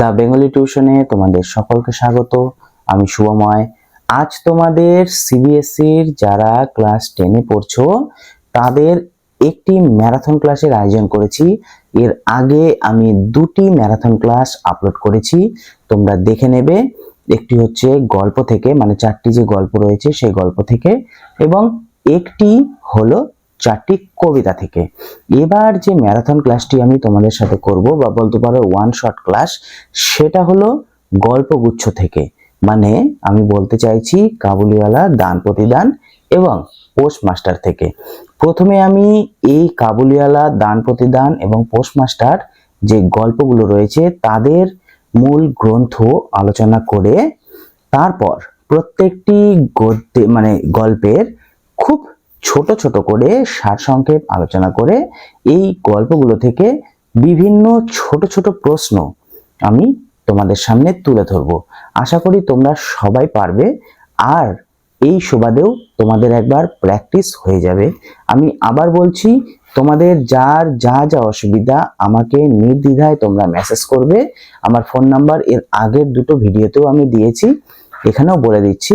The Bengali টিউশনে তোমাদের সকলকে স্বাগত। আমি শুভময়। আজ তোমাদের সিবিএসসির যারা ক্লাস টেনে পড়ছো, তাদের একটি ম্যারাথন ক্লাসের আয়োজন করেছি। এর আগে আমি দুটি ম্যারাথন ক্লাস আপলোড করেছি। তোমরা দেখে নেবে, একটি হচ্ছে গল্প থেকে মানে চারটি যে গল্প রয়েছে সেই গল্প থেকে, এবং একটি হলো চারটি কবিতা থেকে। এবার যে ম্যারাথন ক্লাসটি আমি তোমাদের সাথে করব বা বলতে পারো ওয়ান শট ক্লাস সেটা হলো গল্পগুচ্ছ থেকে। মানে আমি বলতে চাইছি কাবুলিওয়ালা, দান প্রতিদান এবং পোস্টমাস্টার থেকে। প্রথমে আমি এই কাবুলিওয়ালা, দান প্রতিদান এবং পোস্টমাস্টার যে গল্পগুলো রয়েছে, তাদের মূল গ্রন্থ আলোচনা করে তারপর প্রত্যেকটি গদ্যে মানে গল্পের ছোট ছোট করে সারসংক্ষেপ আলোচনা করে এই গল্পগুলো থেকে বিভিন্ন ছোট ছোট প্রশ্ন আমি তোমাদের সামনে তুলে ধরবো। আশা করি তোমরা সবাই পারবে আর এই সুবাদেও তোমাদের একবার প্র্যাকটিস হয়ে যাবে। আমি আবার বলছি, তোমাদের যার যা যা অসুবিধা আমাকে নির্দ্বিধায় তোমরা মেসেজ করবে। আমার ফোন নাম্বার এর আগের দুটো ভিডিওতেও আমি দিয়েছি। এখানেও বলে দিচ্ছি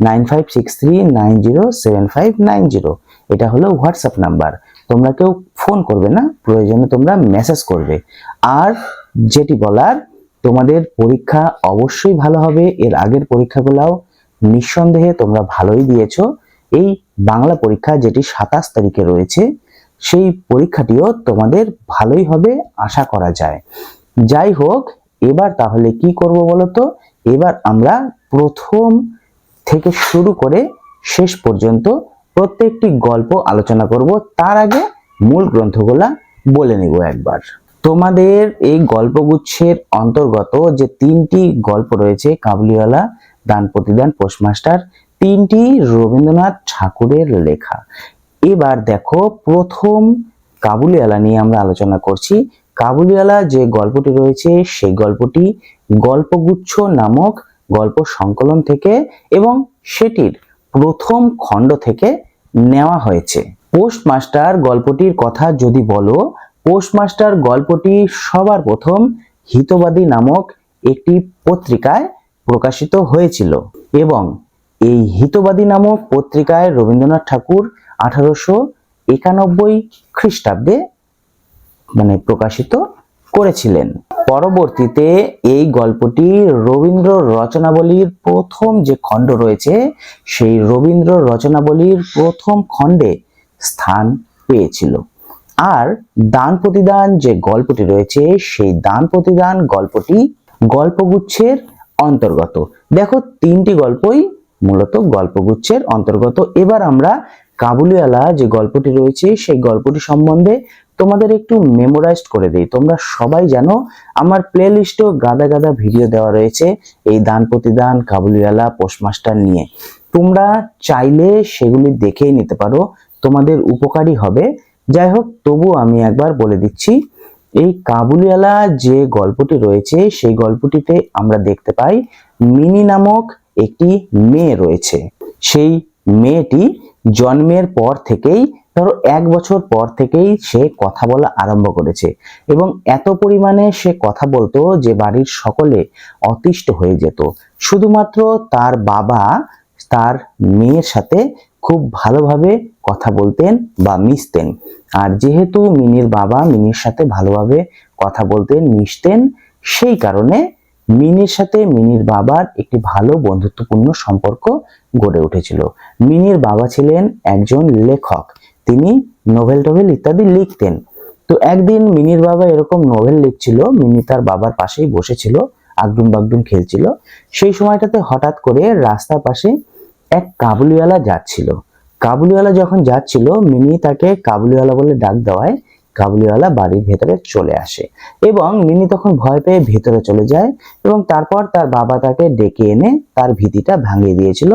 nine five six three nine zero seven five nine zero. এটা হলো হোয়াটসঅ্যাপ নাম্বার। তোমরা কেউ ফোন করবে না, প্রয়োজনে তোমরা মেসেজ করবে। আর যেটি বলার, তোমাদের পরীক্ষা অবশ্যই ভালো হবে, এর আগের পরীক্ষাগুলোও নিঃসন্দেহে তোমরা ভালোই দিয়েছ। এই বাংলা পরীক্ষা যেটি সাতাশ তারিখে রয়েছে, সেই পরীক্ষাটিও তোমাদের ভালোই হবে, আশা করা যায়। যাই হোক, এবার তাহলে কি করব বলো তো এবার আমরা প্রথম থেকে শুরু করে শেষ পর্যন্ত প্রত্যেকটি গল্প আলোচনা করব। তার আগে মূল গ্রন্থগুলা বলে নিব একবার। তোমাদের এই গল্পগুচ্ছের অন্তর্গত যে তিনটি গল্প রয়েছে, কাবুলিওয়ালা, দান প্রতিদান, পোস্টমাস্টার, তিনটি রবীন্দ্রনাথ ঠাকুরের লেখা। এবার দেখো, প্রথম কাবুলিওয়ালা নিয়ে আমরা আলোচনা করছি। কাবুলিওয়ালা যে গল্পটি রয়েছে, সেই গল্পটি গল্পগুচ্ছ নামক গল্প সংকলন থেকে এবং সেটির প্রথম খণ্ড থেকে নেওয়া হয়েছে। পোস্টমাস্টার গল্পটির কথা যদি বলো, পোস্টমাস্টার গল্পটি সবার প্রথম হিতবাদী নামক একটি পত্রিকায় প্রকাশিত হয়েছিল এবং এই হিতবাদী নামক পত্রিকায় রবীন্দ্রনাথ ঠাকুর আঠারোশো একানব্বই খ্রিস্টাব্দে মানে প্রকাশিত করেছিলেন। পরবর্তীতে এই গল্পটি রবীন্দ্র রচনাবলীর প্রথম যে খণ্ড রয়েছে, সেই রবীন্দ্র রচনাবলীর প্রথম খণ্ডে স্থান পেয়েছিল। আর দান প্রতিদান যে গল্পটি রয়েছে, সেই দান প্রতিদান গল্পটি গল্পগুচ্ছের অন্তর্গত। দেখো, তিনটি গল্পই মূলত গল্পগুচ্ছের অন্তর্গত। এবার আমরা কাবুলিওয়ালা যে গল্পটি রয়েছে, সেই গল্পটি সম্বন্ধে তোমাদের একটু মেমোরাইজড করে দিই। তোমরা সবাই জানো, আমার প্লে লিস্টেও গাদা গাদা ভিডিও দেওয়া রয়েছে এই দান প্রতিদান কাবুলিওয়ালা পোস্টমাস্টার নিয়ে। তোমরা চাইলে সেগুলি দেখেই নিতে পারো, তোমাদের উপকারী হবে। যাই হোক, তবু আমি একবার বলে দিচ্ছি, এই কাবুলিওয়ালা যে গল্পটি রয়েছে, সেই গল্পটিতে আমরা দেখতে পাই, মিনি নামক একটি মেয়ে রয়েছে। সেই মেয়েটি জন্মের পর থেকেই ধরো, এক বছর পর থেকেই সে কথা বলা আরম্ভ করেছে এবং এত পরিমাণে সে কথা বলতো যে বাড়ির সকলে অতিষ্ঠ হয়ে যেত। শুধুমাত্র তার বাবা, তার মেয়ের সাথে খুব ভালোভাবে কথা বলতেন বা মিশতেন। আর যেহেতু মিনির বাবা মিনির সাথে ভালোভাবে কথা বলতেন, মিশতেন, সেই কারণে মিনির সাথে মিনির বাবার একটি ভালো বন্ধুত্বপূর্ণ সম্পর্ক গড়ে উঠেছিল। মিনির বাবা ছিলেন একজন লেখক। তিনি নোভেল টোভেল ইত্যাদি লিখতেন। তো একদিন মিনির বাবা এরকম নোভেল লিখছিল, মিনি তার বাবার পাশেই বসেছিল আগডুম বাগডুম খেলছিল। সেই সময়টাতে হঠাৎ করে রাস্তার পাশে এক কাবুলিওয়ালা যাচ্ছিল। কাবুলিওয়ালা যখন যাচ্ছিল, মিনি তাকে কাবুলিওয়ালা বলে ডাক দেওয়ায় কাবুলিওয়ালা বাড়ির ভেতরে চলে আসে এবং মিনি তখন ভয় পেয়ে ভেতরে চলে যায় এবং তারপর তার বাবা তাকে ডেকে এনে তার ভীতিটা ভাঙিয়ে দিয়েছিল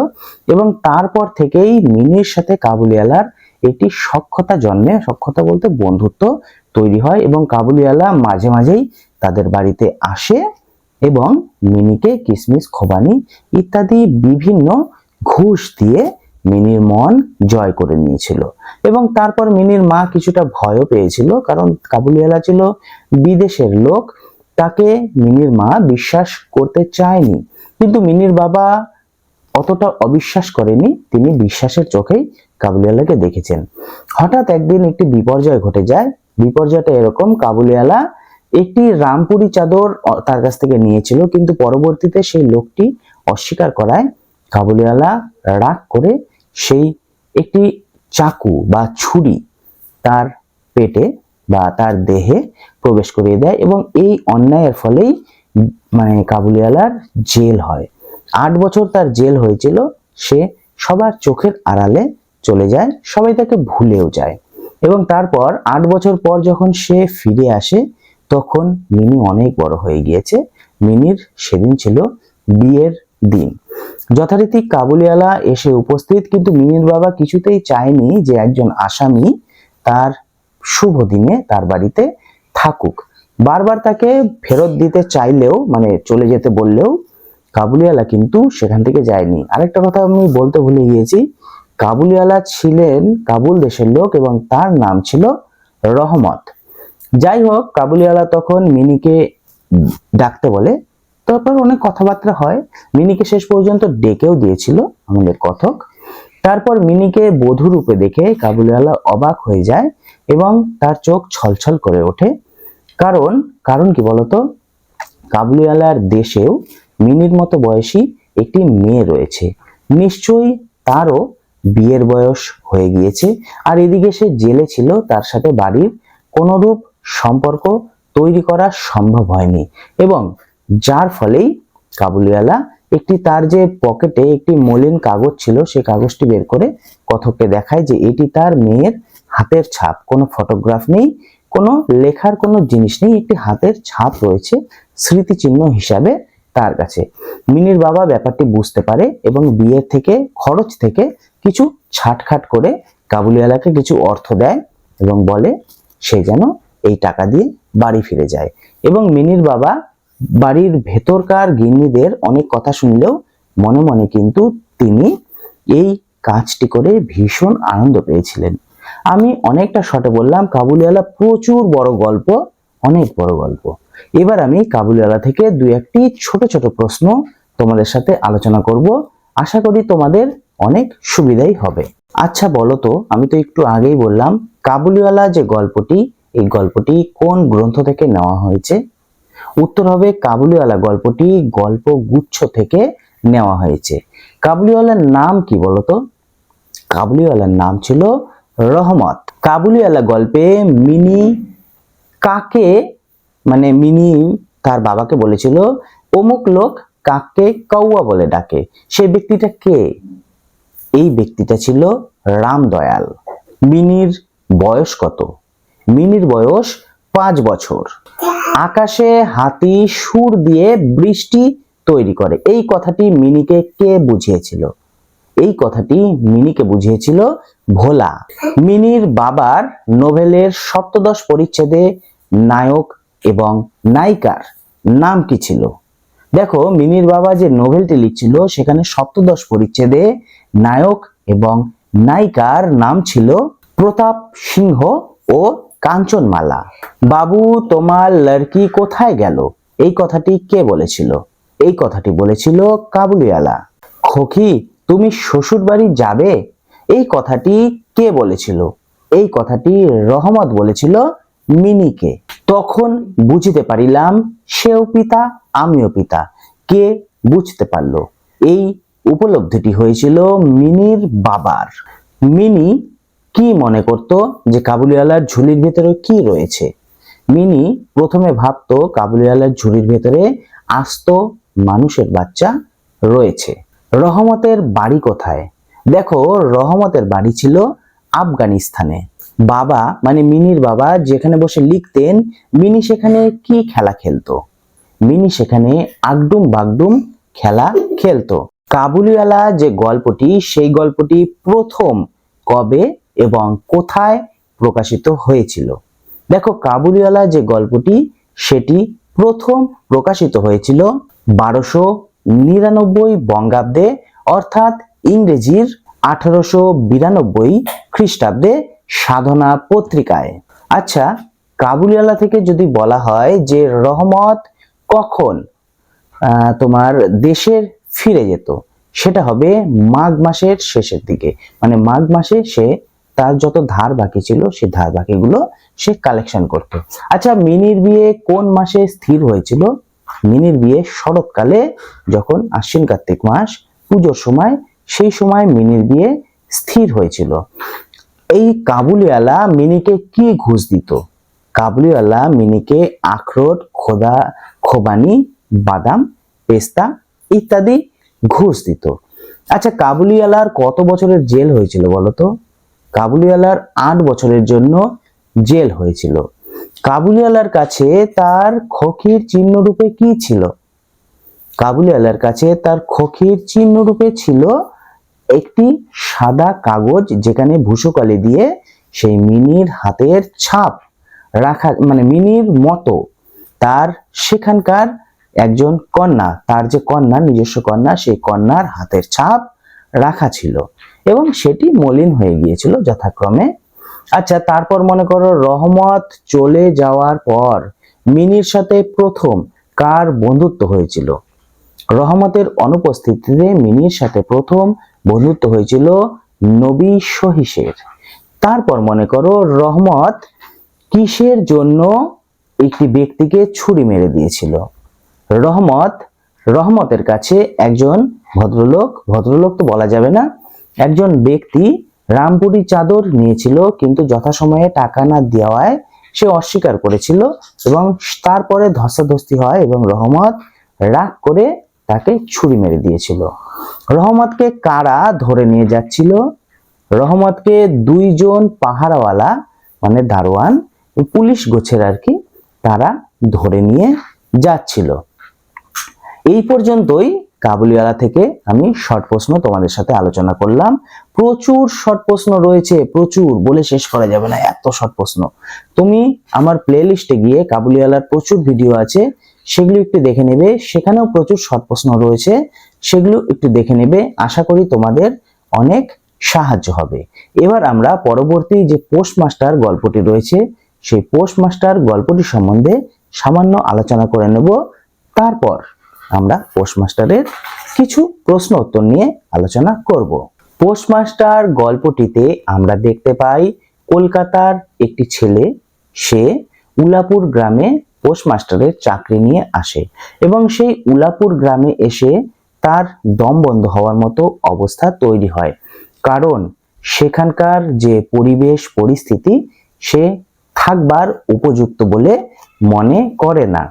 এবং তারপর থেকেই মিনির সাথে কাবুলিওয়ালার একটি সক্ষতা জন্মে, সক্ষতা বলতে বন্ধুত্ব তৈরি হয় এবং কাবুলিওয়ালা মাঝে মাঝেই তাদের বাড়িতে আসে এবং মিনিকে কিসমিস, খোবানি ইত্যাদি বিভিন্ন ঘুষ দিয়ে মিনির মন জয় করে নিয়েছিল। এবং তারপর মিনির মা কিছুটা ভয়ও পেয়েছিল কারণ কাবুলিওয়ালা ছিল বিদেশের লোক, তাকে মিনির মা বিশ্বাস করতে চায়নি। কিন্তু মিনির বাবা অতটা অবিশ্বাস করেনি তিনি বিশ্বাসের চোখেই কাবুলিওয়ালাকে দেখেছেন। হঠাৎ একদিন একটি বিপর্যয় ঘটে যায়। বিপর্যয়টা এরকম, কাবুলিওয়ালা একটি রামপুরি চাদর তার কাছ থেকে নিয়েছিল, কিন্তু পরবর্তীতে সেই লোকটি অস্বীকার করায় কাবুলিওয়ালা রাগ করে সেই একটি চাকু বা ছুরি তার পেটে বা তার দেহে প্রবেশ করিয়ে দেয় এবং এই অন্যায়ের ফলেই মানে কাবুলিওয়ালার জেল হয়। আট বছর তার জেল হয়েছিল, সে সবার চোখের আড়ালে চলে যায়, সবাই তাকে ভুলেও যায়। এবং তারপর আট বছর পর যখন সে ফিরে আসে, তখন মিনি অনেক বড় হয়ে গিয়েছে। মিনির সেদিন ছিল বিয়ের দিন। যথারীতি কাবুলিওয়ালা এসে উপস্থিত, কিন্তু মিনির বাবা কিছুতেই চায়নি যে একজন আসামি তার শুভ দিনে তার বাড়িতে থাকুক। বারবার তাকে ফেরত দিতে চাইলেও মানে চলে যেতে বললেও কাবুলিওয়ালা কিন্তু সেখান থেকে যায়নি। আরেকটা কথা আমি বলতে ভুলে গিয়েছি, কাবুলিওয়ালা ছিলেন কাবুল দেশের লোক এবং তার নাম ছিল রহমত। যাই হোক, কাবুলিওয়ালা তখন মিনিকে ডাকতে বলে। তারপর অনেক কথাবার্তা হয়। মিনিকে শেষ পর্যন্ত ডেকেও দিয়েছিল আমাদের কথক। তারপর মিনিকে বধূ রূপে দেখে কাবুলিওয়ালা অবাক হয়ে যায় এবং তার চোখ ছলছল করে ওঠে। কারণ কারণ কি বলতো? কাবুলিওয়ালার দেশেও মিনির মতো বয়সী একটি মেয়ে রয়েছে। নিশ্চয়ই তারও বিয়ের বয়স হয়ে গিয়েছে আর এদিকে সে জেলে ছিল, তার সাথে বাড়ির কোনরূপ সম্পর্ক তৈরি করা সম্ভব হয়নি এবং যার ফলেই কাবুলিওয়ালা একটি তার যে পকেটে একটি মলিন কাগজ ছিল সেই কাগজটি বের করে কথককে দেখায় যে এটি তার মেয়ের হাতের ছাপ। কোনো ফটোগ্রাফ নেই, কোনো লেখার কোনো জিনিস নেই, একটি হাতের ছাপ রয়েছে, স্মৃতিচিহ্ন হিসাবে তার কাছে। মিনির বাবা ব্যাপারটি বুঝতে পারে এবং বিয়ের থেকে, খরচ থেকে কিছু ছাটখাট করে কাবুলিওয়ালাকে কিছু অর্থ দেয় এবং বলে, সে যেন এই টাকা দিয়ে বাড়ি ফিরে যায়। এবং মিনির বাবা বাড়ির ভেতরকার গিন্নিদের অনেক কথা শুনলেও মনে মনে কিন্তু তিনি এই কাজটি করে ভীষণ আনন্দ পেয়েছিলেন। আমি অনেকটা শটে বললাম, কাবুলিওয়ালা প্রচুর বড় গল্প, অনেক বড় গল্প। এবার আমি কাবুলিওয়ালা থেকে দুই একটি ছোট ছোট প্রশ্ন তোমাদের সাথে আলোচনা করব। আশা করি তোমাদের অনেক সুবিধাই হবে। আচ্ছা বলো তো, আমি তো একটু আগেই বললাম কাবুলিওয়ালা যে গল্পটি, এই গল্পটি কোন গ্রন্থ থেকে নেওয়া হয়েছে? উত্তর হবে কাবুলিওয়ালা গল্পটি গল্প গুচ্ছ থেকে নেওয়া হয়েছে। কাবুলিওয়ালার নাম কি বলতো কাবুলিওয়ালার নাম ছিল রহমত। কাবুলিওয়ালা গল্পে মিনি কাকে মানে মিনি তার বাবাকে বলেছিল, অমুক লোক কাককে কৌয়া বলে ডাকে। সেই ব্যক্তিটা কে? এই ব্যক্তিটা ছিল রামদয়াল মিনির বয়স কত? মিনির বয়স পাঁচ বছর। আকাশে হাতি সুর দিয়ে বৃষ্টি তৈরি করে। এই কথাটি মিনিকে কে বুঝিয়েছিল? এই কথাটি মিনিকে বুঝিয়েছিল ভোলা। মিনির বাবার নোভেলের সপ্তদশ পরিচ্ছেদে নায়ক এবং নায়িকার নাম কি ছিল? দেখো, মিমির বাবা যে নোভেলটি লিখছিল, সেখানে সপ্তদশ পরিচ্ছেদে নায়ক এবং নায়িকার নাম ছিল প্রতাপ সিংহ ও কাঞ্চনমালা। বাবু, তোমার লড়কি কোথায় গেল? এই কথাটি কে বলেছিল? এই কথাটি বলেছিল কাবুলিওয়ালা। খোকি, তুমি শ্বশুর বাড়ি যাবে? এই কথাটি কে বলেছিল? এই কথাটি রহমত বলেছিল মিনিকে তখন বুঝিতে পারিলাম, সেও পিতা, আমিও পিতা। কে বুঝতে পারল? এই উপলব্ধিটি হয়েছিল মিনির বাবার। মিনি কি মনে করত যে কাবুলিওয়ালার ঝুলির ভেতরে কি রয়েছে? মিনি প্রথমে ভাবতো কাবুলিওয়ালার ঝুলির ভেতরে আস্ত মানুষের বাচ্চা রয়েছে। রহমতের বাড়ি কোথায়? দেখো, রহমতের বাড়ি ছিল আফগানিস্তানে। বাবা মানে মিনির বাবা, যেখানে বসে লিখতেন, মিনি সেখানে কি খেলা খেলতো? মিনি সেখানে আগডুম বাগডুম খেলা খেলতো। কাবুলিওয়ালা যে গল্পটি, সেই গল্পটি প্রথম কবে এবং কোথায় প্রকাশিত হয়েছিল? দেখো, কাবুলিওয়ালা যে গল্পটি, সেটি প্রথম প্রকাশিত হয়েছিল বারোশো নিরানব্বই বঙ্গাব্দে, অর্থাৎ ইংরেজির আঠারোশো বিরানব্বই খ্রিস্টাব্দে সাধনা পত্রিকায়। আচ্ছা কাবুলিওয়ালা থেকে যদি বলা হয় যে রহমত কখন তোমার দেশের ফিরে যেত, সেটা হবে মাঘ মাসের শেষের দিকে। মানে মাঘ মাসে সে তার যত ধার বাকি ছিল, সে ধার বাকিগুলো সে কালেকশন করত। আচ্ছা মিনির বিয়ে কোন মাসে স্থির হয়েছিল? মিনির বিয়ে শরৎকালে, যখন আশ্বিন কার্তিক মাস, পুজোর সময়, সেই সময় মিনির বিয়ে স্থির হয়েছিল। এই কাবুলিওয়ালা মিনিকে কি ঘুষ দিত? কাবুলিওয়ালা মিনিকে আখরোট, খোদা, খোবানি, বাদাম, পেস্তা ইত্যাদি ঘুষ দিত। আচ্ছা কাবুলিওয়ালার কত বছরের জেল হয়েছিল বলতো কাবুলিওয়ালার আট বছরের জন্য জেল হয়েছিল। কাবুলিওয়ালার কাছে তার খকির চিহ্ন রূপে কি ছিল? কাবুলিওয়ালার কাছে তার খকির চিহ্ন রূপে ছিল একটি সাদা কাগজ যেখানে ভূষকালি দিয়ে সেই মিনির হাতের ছাপ রাখা মানে মিনির মতো তার সেখানকার একজন কন্যা, তার যে কন্যা, নিজস্ব কন্যা, সেই কন্যার হাতের ছাপ রাখা ছিল। এবং সেটি মলিন হয়ে গিয়েছিল যথাক্রমে। আচ্ছা তারপর মনে করো রহমত চলে যাওয়ার পর মিনির সাথে প্রথম কার বন্ধুত্ব হয়েছিল? রহমতের অনুপস্থিতিতে মিনির সাথে প্রথম বন্ধুত্ব হয়েছিল নবী সহিসের। তারপর মনে করো রহমত কিসের জন্য একটি ব্যক্তিকে ছুরি মেরে দিয়েছিল? রহমত, রহমতের কাছে একজন ভদ্রলোক ভদ্রলোক তো বলা যাবে না, একজন ব্যক্তি রামপুরি চাদর নিয়েছিল, কিন্তু যথাসময়ে টাকা না দেওয়ায় সে অস্বীকার করেছিল এবং তারপরে ধস্তাধস্তি হয় এবং রহমত রাগ করে তাকে ছুরি মেরে দিয়েছিল। রহমতকে কারা ধরে নিয়ে যাচ্ছিল? রহমতকে দুইজন পাহারাওয়ালা মানে দারোয়ান পুলিশ গোছের আর কি, তারা ধরে নিয়ে যাচ্ছিল। এই পর্যন্তই কাবুলিওয়ালা থেকে আমি শর্ট প্রশ্ন তোমাদের সাথে আলোচনা করলাম। প্রচুর শর্ট প্রশ্ন রয়েছে, প্রচুর, বলে শেষ করা যাবে না, এত শর্ট প্রশ্ন। তুমি আমার প্লে লিস্টে গিয়ে কাবুলিওয়ালার প্রচুর ভিডিও আছে সেগুলো একটু দেখে নেবে। সেখানেও প্রচুর শর্ট প্রশ্ন রয়েছে। সেগুলো একটু দেখে নেবে। আশা করি তোমাদের অনেক সাহায্য হবে। এবার আমরা পরবর্তী যে পোস্টমাস্টার গল্পটি রয়েছে, সেই পোস্টমাস্টার গল্পটি সম্বন্ধে সামান্য আলোচনা করে নেব। তারপর আমরা পোস্টমাস্টারের কিছু প্রশ্ন উত্তর নিয়ে আলোচনা করব। পোস্টমাস্টার গল্পটিতে আমরা দেখতে পাই, কলকাতার একটি ছেলে, সে উলাপুর গ্রামে পোস্টমাস্টারের চাকরি নিয়ে আসে এবং সেই উলাপুর গ্রামে এসে তার দম বন্ধ হওয়ার মতো অবস্থা তৈরি হয়। কারণ সেখানকার যে পরিবেশ, পরিস্থিতি, সে থাকবার উপযুক্ত বলে মনে করে না।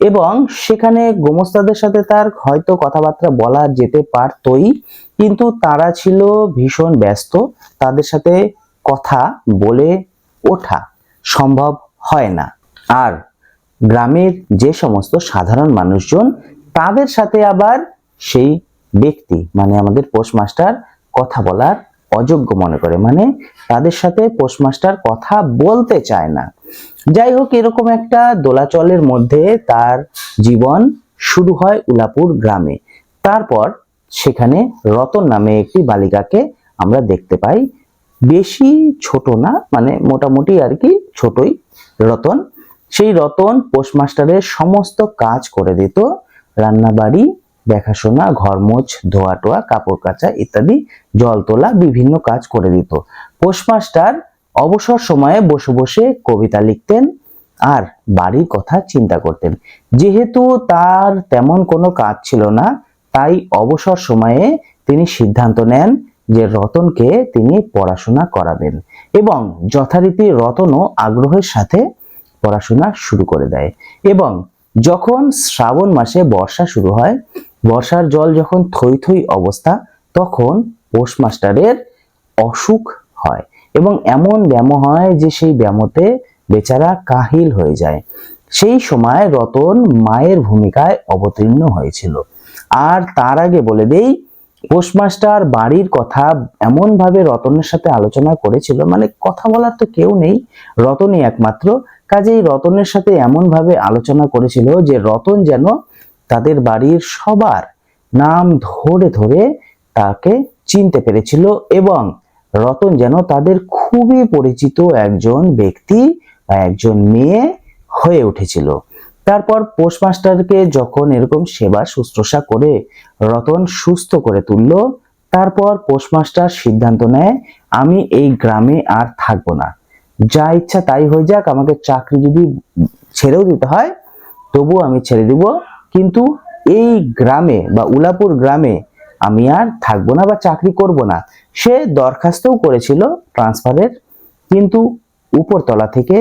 এবং সেখানে গোমস্তাদের সাথে তার হয়তো কথাবার্তা বলা যেতে পারতই, কিন্তু তারা ছিল ভীষণ ব্যস্ত, তাদের সাথে কথা বলে ওঠা সম্ভব হয় না। আর গ্রামের যে সমস্ত সাধারণ মানুষজন, তাদের সাথে আবার সেই ব্যক্তি মানে আমাদের পোস্টমাস্টার কথা বলার অযোগ্য মনে করে। মানে তাদের সাথে পোস্টমাস্টার কথা বলতে চায় না। যাই হোক, এরকম একটা দোলাচলের মধ্যে তার জীবন শুরু হয় উলাপুর গ্রামে। তারপর সেখানে রতন নামে একটি বালিকাকে আমরা দেখতে পাই। বেশি ছোট না মানে মোটামুটি আর কি ছোটই রতন। সেই রতন পোস্টমাস্টারের সমস্ত কাজ করে দিত। রান্নাবাড়ি, দেখাশোনা ঘর মোছ ধোয়া টোয়া কাপড় কাচা ইত্যাদি, জল তোলা, বিভিন্ন কাজ করে দিত। পোস্টমাস্টার অবসর সময়ে বসে বসে কবিতা লিখতেন আর বাড়ির কথা চিন্তা করতেন। যেহেতু তার তেমন কোনো কাজ ছিল না, তাই অবসর সময়ে তিনি সিদ্ধান্ত নেন যে রতনকে তিনি পড়াশোনা করাবেন এবং যথারীতি রতনও আগ্রহের সাথে পড়াশোনা শুরু করে দেয় এবং যখন শ্রাবণ মাসে বর্ষা শুরু হয়, বর্ষার জল যখন থই থই অবস্থা, তখন পোস্টমাস্টারের অসুখ হয় এবং এমন ব্যায়াম হয় যে সেই ব্যায়ামতে বেচারা কাহিল হয়ে যায়। সেই সময় রতন মায়ের ভূমিকায় অবতীর্ণ হয়েছিল। আর তার আগে বলে দেই পোস্টমাস্টার বাড়ির কথা এমন ভাবে রতনের সাথে আলোচনা করেছিল মানে কথা বলার তো কেউ নেই, রতনই একমাত্র কাজেই রতনের সাথে এমন ভাবে আলোচনা করেছিল যে রতন যেন তাদের বাড়ির সবার নাম ধরে ধরে তাকে চিনতে পেরেছিল এবং রতন যেন তাদের খুবই পরিচিত একজন ব্যক্তি বা একজন মেয়ে হয়ে উঠেছিল। তারপর পোস্টমাস্টারকে যখন এরকম সেবা শুশ্রূষা করে রতন সুস্থ করে তুললো, তারপর পোস্টমাস্টার সিদ্ধান্ত নেয়, আমি এই গ্রামে আর থাকব না। যা ইচ্ছা তাই হয়ে যাক, আমাকে চাকরি যদি ছেড়েও দিতে হয় তবু আমি ছেড়ে দিব। কিন্তু এই গ্রামে বা উলাপুর গ্রামে আমি আর থাকব না বা চাকরি করব না। সে দরখাস্তও করেছিল ট্রান্সফারের, কিন্তু উপরতলা থেকে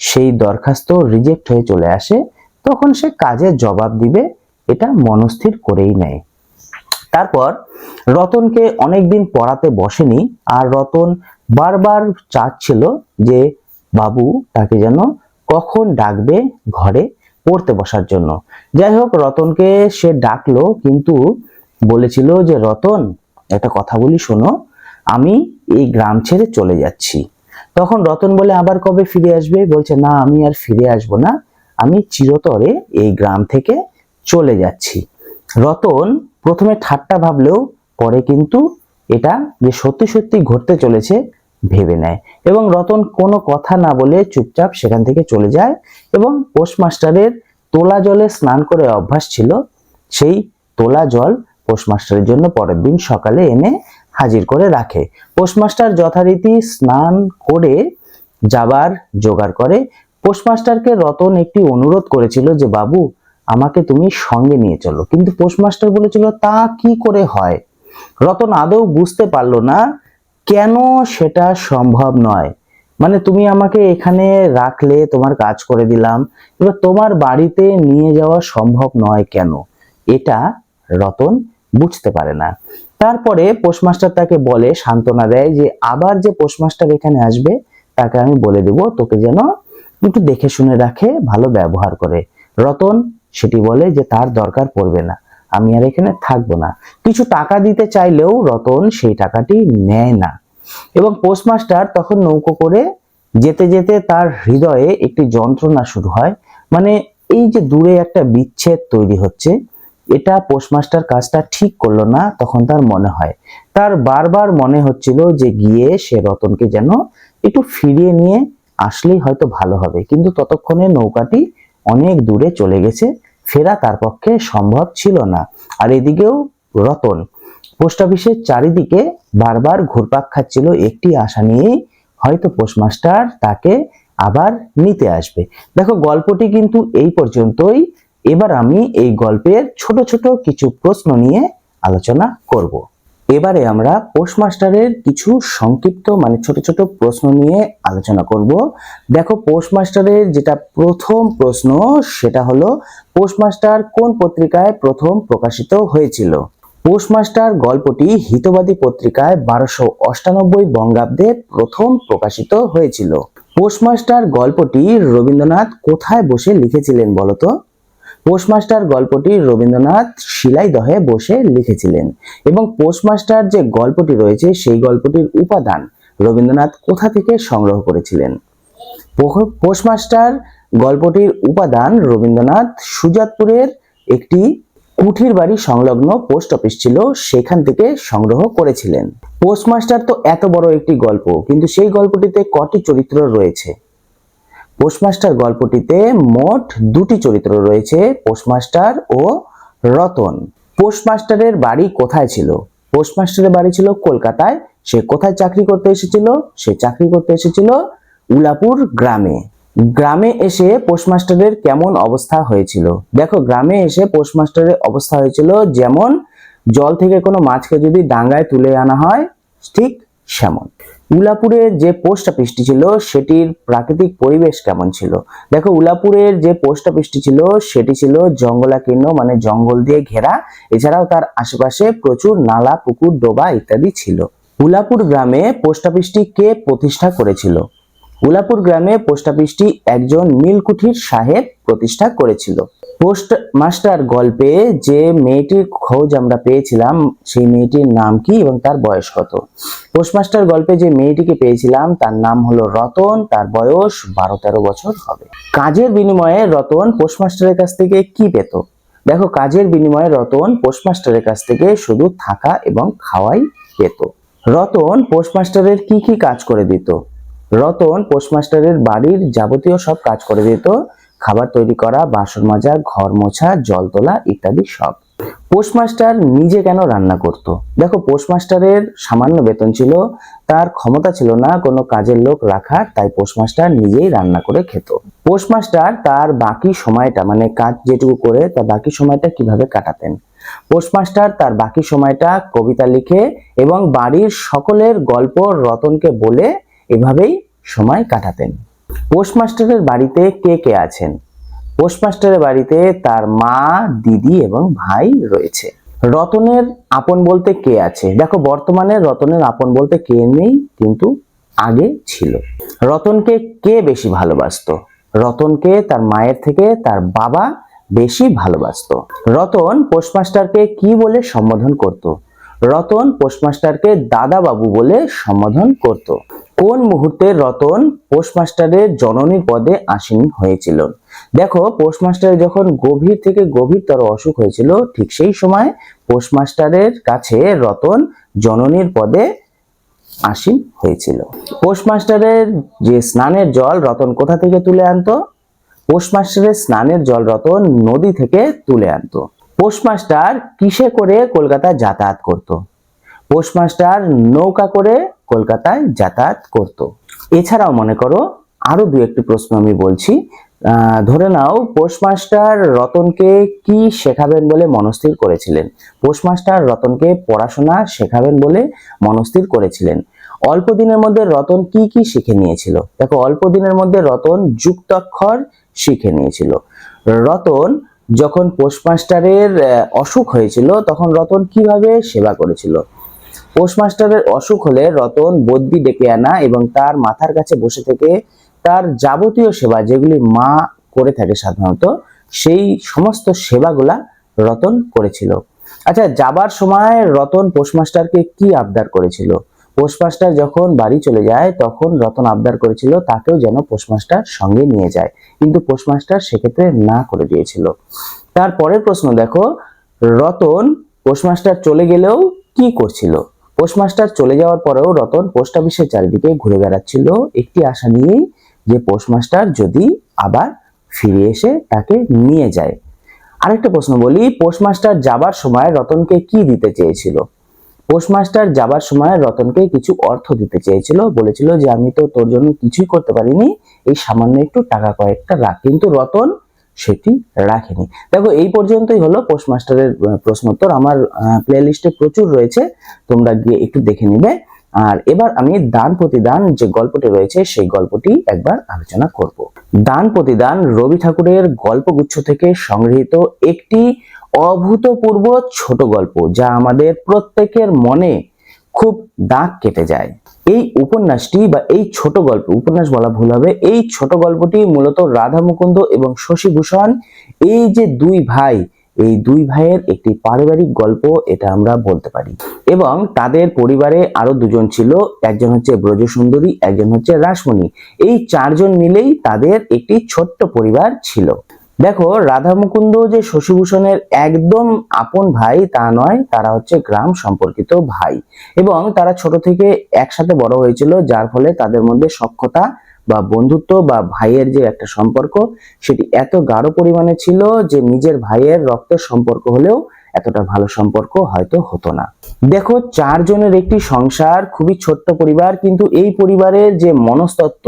সেই দরখাস্ত রিজেক্ট হয়ে চলে আসে। তখন সে কাজের জবাব দিবে, এটা মনস্থির করেই নেয়। তারপর রতনকে অনেকদিন পড়াতে বসেনি, আর রতন বারবার চাচ্ছিল যে বাবু তাকে যেন কখন ডাকবে ঘরে পড়তে বসার জন্য। যাই হোক, রতনকে সে ডাকলো, কিন্তু বলেছিল যে, রতন, একটা কথা বলি শোনো, আমি এই গ্রাম ছেড়ে চলে যাচ্ছি। তখন রতন বলে, আবার কবে ফিরে আসবে? বলছে, না, আমি আর ফিরে আসব না, আমি চিরতরে এই গ্রাম থেকে চলে যাচ্ছি। রতন প্রথমে ঠাট্টা ভাবলেও, পরে কিন্তু এটা যে সত্যি সত্যি ঘটতে চলেছে ভেবে নেয় এবং রতন কোনো কথা না বলে চুপচাপ সেখান থেকে চলে যায় এবং পোস্টমাস্টারের তোলা জলে স্নান করে অভ্যাস ছিল, সেই তোলা জল পোস্টমাস্টারের জন্য পরের দিন সকালে এনে হাজির করে রাখে। পোস্টমাস্টার যথারীতি স্নান করে যাবার জোগাড় করে। পোস্টমাস্টারকে রতন একটি অনুরোধ করেছিল যে, বাবু, আমাকে তুমি সঙ্গে নিয়ে চলো। কিন্তু পোস্টমাস্টার বলেছিল, তা কি করে হয়? রতন আদৌ বুঝতে পারল না, কেন সেটা সম্ভব নয়? মানে তুমি আমাকে এখানে রাখলে, তোমার কাজ করে দিলাম, এবার তোমার বাড়িতে নিয়ে যাওয়া সম্ভব নয় কেন? এটা রতন বুঝতে পারে না। তারপরে পোস্টমাস্টার তাকে বলে, সান্ত্বনা দেয় যে, আবার যে পোস্টমাস্টার এখানে আসবে, তাকে আমি বলে দেব, তোকে যেন একটু দেখে শুনে রাখে, ভালো ব্যবহার করে। রতন সেটি বলে যে, তার দরকার পড়বে না। আমি আর এখানে থাকব না। কিছু টাকা দিতে চাইলেও রতন সেই টাকাটি নেয় না। এবং পোস্টমাস্টার তখন নৌকো করে যেতে যেতে তার হৃদয়ে একটি যন্ত্রণা শুরু হয়। মানে এই যে দূরে একটা বিচ্ছেদ তৈরি হচ্ছে, এটা পোস্টমাস্টার কাজটা ঠিক করল না তখন তার মনে হয়। তার বারবার মনে হচ্ছিল যে গিয়ে সে রতনকে যেন একটু ফিরিয়ে নিয়ে আসলেই হয়তো ভালো হবে। কিন্তু ততক্ষণে নৌকাটি অনেক দূরে চলে গেছে। ফেরা তার পক্ষে সম্ভব ছিল না। আর এদিকেও রতন, পোস্ট অফিসের চারিদিকে বারবার ঘুরপাক খাচ্ছিল। একটি আশা নিয়েই হয়তো পোস্টমাস্টার তাকে আবার নিতে আসবে। দেখো, গল্পটি কিন্তু এই পর্যন্তই। এবার আমি এই গল্পের ছোট ছোট কিছু প্রশ্ন নিয়ে আলোচনা করব। এবারে আমরা পোস্টমাস্টারের কিছু সংক্ষিপ্ত মানে ছোট ছোট প্রশ্ন নিয়ে আলোচনা করব। দেখো পোস্টমাস্টারের যেটা প্রথম প্রশ্ন, সেটা হলো পোস্টমাস্টার কোন পত্রিকায় প্রথম প্রকাশিত হয়েছিল? পোস্টমাস্টার গল্পটি হিতবাদী পত্রিকায় বারোশো অষ্টানব্বই বঙ্গাব্দে প্রথম প্রকাশিত হয়েছিল। পোস্টমাস্টার গল্পটি রবীন্দ্রনাথ কোথায় বসে লিখেছিলেন বলতো? পোস্টমাস্টার গল্পটি রবীন্দ্রনাথ শিলাইদহে বসে লিখেছিলেন এবং পোস্টমাস্টার যে গল্পটি রয়েছে সেই গল্পটির উপাদান রবীন্দ্রনাথ কোথা থেকে সংগ্রহ করেছিলেন? পোস্টমাস্টার গল্পটির উপাদান রবীন্দ্রনাথ সুজাতপুরের একটি কুঠির বাড়ি সংলগ্ন পোস্ট অফিস ছিল, সেখান থেকে সংগ্রহ করেছিলেন। পোস্টমাস্টার তো এত বড় একটি গল্প, কিন্তু সেই গল্পটিতে কটি চরিত্র রয়েছে? পোস্টমাস্টার গল্পটিতে মোট দুটি চরিত্র রয়েছে, পোস্টমাস্টার ও রতন। পোস্টমাস্টারের বাড়ি কোথায় ছিল? পোস্টমাস্টারের বাড়ি ছিল কলকাতায়। সে কোথায় চাকরি করতে এসেছিল? সে চাকরি করতে এসেছিল উলাপুর গ্রামে। গ্রামে এসে পোস্টমাস্টারের কেমন অবস্থা হয়েছিল? দেখো, গ্রামে এসে পোস্টমাস্টারের অবস্থা হয়েছিল যেমন, জল থেকে কোনো মাছকে যদি ডাঙ্গায় তুলে আনা হয়, ঠিক সেমন। উলাপুরের যে পোস্ট অফিসটি ছিল, সেটির প্রাকৃতিক পরিবেশ কেমন ছিল? দেখো, উলাপুরের যে পোস্ট অফিসটি ছিল, সেটি ছিল জঙ্গলাকীর্ণ মানে জঙ্গল দিয়ে ঘেরা। এছাড়াও তার আশেপাশে প্রচুর নালা, পুকুর, ডোবা ইত্যাদি ছিল। উলাপুর গ্রামে পোস্ট অফিসটি কে প্রতিষ্ঠা করেছিল? উলাপুর গ্রামে পোস্ট অফিসটি একজন নীলকুঠির সাহেব প্রতিষ্ঠা করেছিল। পোস্ট মাস্টার গল্পে যে মেয়েটির খোঁজ আমরা পেয়েছিলাম, সেই মেয়েটির নাম কি এবং তার বয়স কত? পোস্টমাস্টার গল্পে যে মেয়েটিকে পেয়েছিলাম, তার নাম হলো রতন, তার বয়স বারো তেরো বছর হবে। কাজের বিনিময়ে রতন পোস্টমাস্টারের কাছ থেকে কি পেত? দেখো, কাজের বিনিময়ে রতন পোস্টমাস্টারের কাছ থেকে শুধু থাকা এবং খাওয়াই পেত। রতন পোস্টমাস্টারের কি কি কাজ করে দিত? রতন পোস্টমাস্টারের বাড়ির যাবতীয় সব কাজ করে দিত। খাবার তৈরি করা, বাসন মাজা, ঘর মোছা, জল তোলা ইত্যাদি সব। পোস্টমাস্টার নিজে কেন রান্না করত? দেখো পোস্টমাস্টারের সামান্য বেতন ছিল, তার ক্ষমতা ছিল না কোনো কাজের লোক রাখার, তাই পোস্টমাস্টার নিজেই রান্না করে খেত। পোস্টমাস্টার তার বাকি সময়টা মানে কাজ যেটুকু করে, তার বাকি সময়টা কীভাবে কাটাতেন? পোস্টমাস্টার তার বাকি সময়টা কবিতা লিখে এবং বাড়ির সকলের গল্প রতনকে বলে এভাবেই সময় কাটাতেন। পোস্টমাস্টারের বাড়িতে কে কে আছেন? পোস্টমাস্টারের বাড়িতে তার মা, দিদি এবং ভাই রয়েছে। রতনের আপন বলতে কে আছে? দেখো, বর্তমানে রতনের আপন বলতে কে নেই, কিন্তু আগে ছিল। রতনকে কে বেশি ভালোবাসতো? রতনকে তার মায়ের থেকে তার বাবা বেশি ভালোবাসতো। রতন পোস্টমাস্টারকে কি বলে সম্বোধন করত? রতন পোস্টমাস্টারকে দাদা বাবু বলে সম্বোধন করত। কোন মুহূর্তে রতন পোস্টমাস্টারের জননী পদে আসীন হয়েছিল? দেখো পোস্টমাস্টারের যখন গভীর থেকে গভীরতর অসুখ হয়েছিল, ঠিক সেই সময় পোস্টমাস্টারের কাছে রতন জননীর পদে আসীন হয়েছিল। পোস্টমাস্টারের যে স্নানের জল রতন কোথা থেকে তুলে আনতো? পোস্টমাস্টারের স্নানের জল রতন নদী থেকে তুলে আনতো। পোস্টমাস্টার কিসে করে কলকাতা যাতায়াত করত? পোস্টমাস্টার নৌকা করে কলকাতায় যাতায়াত করত। এছাড়াও মনে করো আরও দু একটি প্রশ্ন আমি বলছি ধরে নাও পোস্টমাস্টার রতনকে কি শেখাবেন বলে মনস্থির করেছিলেন? পোস্টমাস্টার রতনকে পড়াশোনা শেখাবেন বলে মনস্থির করেছিলেন। অল্প দিনের মধ্যে রতন কি কি শিখে নিয়েছিল? দেখো, অল্প দিনের মধ্যে রতন যুক্তাক্ষর শিখে নিয়েছিল। রতন যখন পোস্টমাস্টারের অসুখ হয়েছিল, তখন রতন কীভাবে সেবা করেছিল? পোস্টমাস্টারের অসুখ হলে রতন বদ্যি ডেকে আনা এবং তার মাথার কাছে বসে থেকে তার যাবতীয় সেবা যেগুলি মা করে থাকে সাধারণত, সেই সমস্ত সেবাগুলা রতন করেছিল। আচ্ছা যাবার সময় রতন পোস্টমাস্টারকে কি আবদার করেছিল? পোস্টমাস্টার যখন বাড়ি চলে যায়, তখন রতন আবদার করেছিল তাকেও যেন পোস্টমাস্টার সঙ্গে নিয়ে যায়। কিন্তু পোস্টমাস্টার সেক্ষেত্রে না করে দিয়েছিল। তারপরের প্রশ্ন, দেখো, রতন পোস্টমাস্টার চলে গেলেও কি করছিল? পোস্টমাস্টার চলে যাওয়ার পরেও রতন পোস্ট অফিসের চারিদিকে ঘুরে বেড়াচ্ছিল। একটি আশা নিয়েই যে পোস্টমাস্টার যদি আবার ফিরে এসে তাকে নিয়ে যায়। আরেকটা প্রশ্ন বলি, পোস্টমাস্টার যাবার সময় রতনকে কি দিতে চেয়েছিল? পোস্টমাস্টার যাবার সময় রতনকে কিছু অর্থ দিতে চেয়েছিল। বলেছিল যে, আমি তো তোর জন্য কিছুই করতে পারিনি। এই সামান্য একটু টাকা কয়েকটা রাখ। কিন্তু রতন সেটি রাখেনি। দেখো, এই পর্যন্তই হলো পোস্টমাস্টারের প্রশ্নোত্তর। আমার প্লে লিস্টে প্রচুর রয়েছে, তোমরা গিয়ে একটু দেখে নিবে। আর এবার আমি দান প্রতিদান যে গল্পটি রয়েছে, সেই গল্পটি একবার আলোচনা করব। দান প্রতিদান রবি ঠাকুরের গল্পগুচ্ছ থেকে সংগৃহীত একটি অভূতপূর্ব ছোট গল্প, যা আমাদের প্রত্যেকের মনে খুব দাগ কেটে যায়। এই উপন্যাসটি বা এই ছোট গল্প, উপন্যাস বলা ভুল হবে, এই ছোট গল্পটি মূলত রাধা মুকুন্দ এবং শশীভূষণ এই যে দুই ভাই, এই দুই ভাইয়ের একটি পারিবারিক গল্প এটা আমরা বলতে পারি। এবং তাদের পরিবারে আরও দুজন ছিল, একজন হচ্ছে ব্রজসুন্দরী, একজন হচ্ছে রাসমণি। এই চারজন মিলেই তাদের একটি ছোট্ট পরিবার ছিল। দেখো, রাধা মুকুন্দ যে শশীভূষণের একদম আপন ভাই, তা নয়, তারা হচ্ছে গ্রাম সম্পর্কিত ভাই। এবং তারা ছোট থেকে একসাথে বড় হয়েছিল, যার ফলে তাদের মধ্যে সক্ষতা বা বন্ধুত্ব বা ভাইয়ের যে একটা সম্পর্ক, সেটি এত গাঢ় পরিমাণে ছিল যে নিজের ভাইয়ের রক্তের সম্পর্ক হলেও এতটা ভালো সম্পর্ক হয়তো হতো না। দেখো, চারজনের একটি সংসার, খুবই ছোট্ট পরিবার, কিন্তু এই পরিবারের যে মনস্তত্ত্ব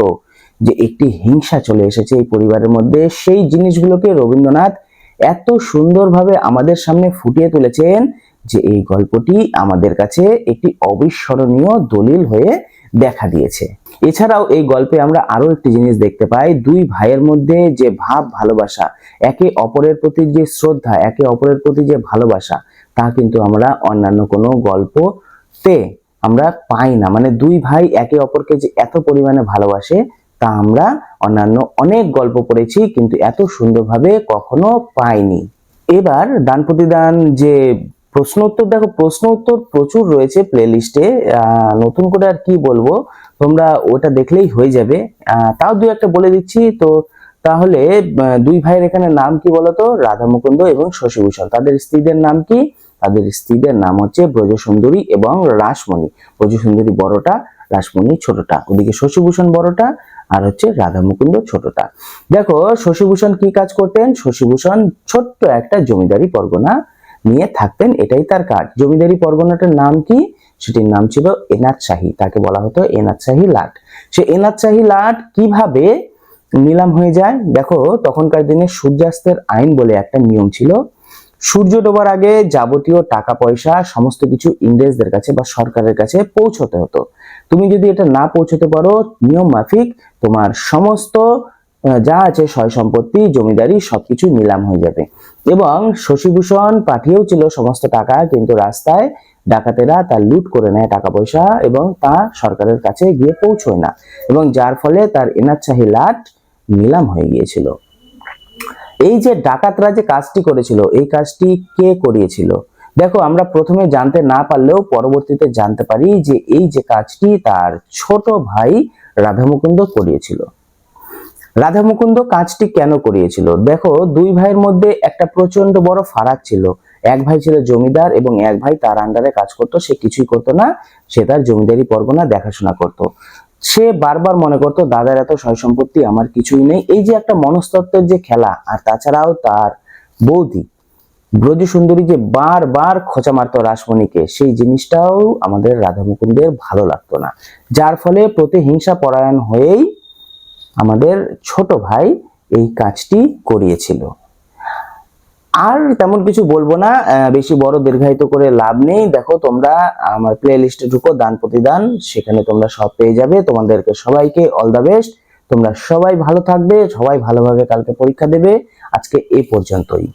যে একটি হিংসা চলে এসেছে এই পরিবারের মধ্যে, সেই জিনিসগুলোকে রবীন্দ্রনাথ এত সুন্দরভাবে আমাদের সামনে ফুটিয়ে তুলেছেন যে এই গল্পটি আমাদের কাছে একটি অবিস্মরণীয় দলিল হয়ে দেখা দিয়েছে। এছাড়াও এই গল্পে আমরা আরও একটি জিনিস দেখতে পাই, দুই ভাইয়ের মধ্যে যে ভাব ভালোবাসা, একে অপরের প্রতি যে শ্রদ্ধা, একে অপরের প্রতি যে ভালোবাসা, তা কিন্তু আমরা অন্যান্য কোনো গল্পতে আমরা পাই না। মানে দুই ভাই একে অপরকে যে এত পরিমাণে ভালোবাসে তা আমরা অন্যান্য অনেক গল্প পড়েছি, কিন্তু এত সুন্দরভাবে কখনো পাইনি। এবার দান প্রতিদান যে প্রশ্ন উত্তর দেখো প্রশ্ন উত্তর প্রচুর রয়েছে প্লে লিস্টে নতুন করে আর কি বলব? তোমরা ওটা দেখলেই হয়ে যাবে। তাও দুই একটা বলে দিচ্ছি। তো তাহলে দুই ভাইয়ের এখানে নাম কি বলতো? রাধা মুকুন্দ এবং শশীভূষণ। তাদের স্ত্রীদের নাম কি? তাদের স্ত্রীদের নাম হচ্ছে ব্রজসুন্দরী এবং রাসমণি। ব্রজসুন্দরী বড়টা, রাসমণি ছোটটা। ওদিকে শশীভূষণ বড়টা আর হচ্ছে রাধা মুকুন্দ ছোটটা। দেখো, শশীভূষণ কি কাজ করতেন? শশীভূষণ ছোট্ট একটা জমিদারি পরগনা নিয়ে থাকতেন, এটাই তার কাজ। জমিদারি পরগনাটার নাম কি? সেটির নাম ছিল এনাথ শাহী তাকে বলা হতো এনাথ শাহী লাট। সে এনাথ শাহী লাট কীভাবে নিলাম হয়ে যায়? দেখো, তখনকার দিনে সূর্যাস্তের আইন বলে একটা নিয়ম ছিল সূর্য ডোবার আগে যাবতীয় টাকা, পয়সা, সমস্ত কিছু ইংরেজদের কাছে বা সরকারের কাছে পৌঁছতে হতো। তুমি যদি এটা না পৌঁছতে পারো, নিয়ম মাফিক, তোমার সমস্ত যা আছে সয় সম্পত্তি, জমিদারি সবকিছু নিলাম হয়ে যাবে। এবং শশীভূষণ পাঠিয়েও ছিল সমস্ত টাকা, কিন্তু রাস্তায় ডাকাতেরা তা লুট করে নেয় টাকা, পয়সা এবং তা সরকারের কাছে গিয়ে পৌঁছয় না। এবং যার ফলে তার এনাচ্ছাহী লাট নিলাম হয়ে গিয়েছিল। এই যে ডাকাতরা যে কাজটি করেছিল, এই কাজটি কে করিয়েছিল? দেখো, আমরা প্রথমে জানতে না পারলেও পরবর্তীতে জানতে পারি যে এই যে কাজটি তার ছোট ভাই রাধামুকুন্দ করিয়েছিল। রাধামুকুন্দ কাজটি কেন করিয়েছিল? দেখো, দুই ভাইয়ের মধ্যে একটা প্রচণ্ড বড় ফারাক ছিল। এক ভাই ছিল জমিদার এবং এক ভাই তার আন্ডারে কাজ করতো, সে কিছুই করতো না, সে তার জমিদারি পরগনা দেখাশোনা করত। সে বারবার মনে করতো, দাদার এত সয় সম্পত্তি আমার কিছুই নেই। এই যে একটা মনস্তত্ত্বের যে খেলা, আর তাছাড়াও তার বৌদি ব্রজ সুন্দরী যে বারবার খোঁচা মারতো রাসমণিকে, সেই জিনিসটাও আমাদের রাধা মুকুন্দের ভালো লাগতো না। যার ফলে প্রতিহিংসা পরায়ণ হয়েই আমাদের ছোট ভাই এই কাজটি করিয়েছিল। আর তেমন কিছু বলব না বেশি বড় দীর্ঘায়িত করে লাভ নেই। দেখো, তোমরা আমার প্লে লিস্টে ঢুকো, দান প্রতিদান, সেখানে তোমরা সব পেয়ে যাবে। তোমাদেরকে সবাইকে অল দ্য বেস্ট তোমরা সবাই ভালো থাকবে, সবাই ভালোভাবে কালকে পরীক্ষা দেবে। আজকে এই পর্যন্তই।